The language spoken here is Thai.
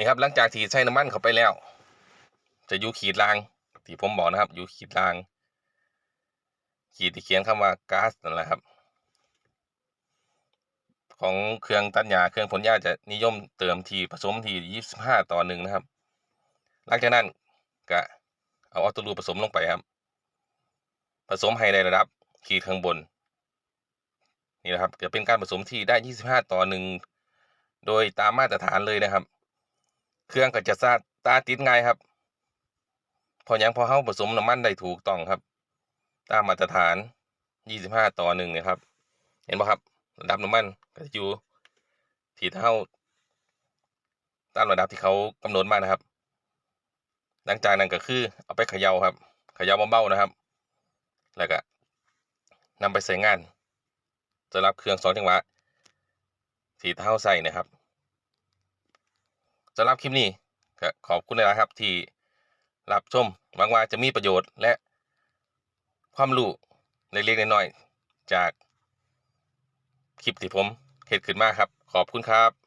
นี่ครับหลังจากที่ใส่น้ำมันเข้าไปแล้ว จะอยู่ขีดล่างที่ผมบอกนะครับ อยู่ขีดล่าง ขีดที่เขียนคำว่าก๊าซนั่นแหละครับ ของเครื่องตัดหญ้าเครื่องผลหญ้าจะนิยมเติมที่ผสมที่25ต่อหนึ่งนะครับ หลังจากนั้นก็เอาออโตรูผสมลงไปครับ ผสมให้ในระดับขีดข้างบนนี่นะครับจะเป็นการผสมที่ได้ 25 ต่อหนึ่งโดยตามมาตรฐานเลยนะครับ เครื่องก็จะสตาร์ทติดง่ายครับ พอยังพอเฮาผสมน้ำมันได้ถูกต้องครับ ตามมาตรฐาน 25 ต่อหนึ่งนี่ยครับ เห็นไหมครับ ระดับน้ำมันก็จะอยู่ที่เท่าตามระดับที่เขากำหนดมานะครับ หลังจากนั้นก็คือเอาไปเขย่าครับ เขย่าเบาๆนะครับ แล้วก็นำไปใส่งานสำหรับเครื่องสองจังหวะที่เท่าใส่นะครับำหรับคลิปนี้ก็ขอบคุณนะครับที่รับชมหวังว่าจะมีประโยชน์และความรู้เล็กๆน้อยๆจากคลิปที่ผมเห็ดขึ้นมาครับ ขอบคุณครับ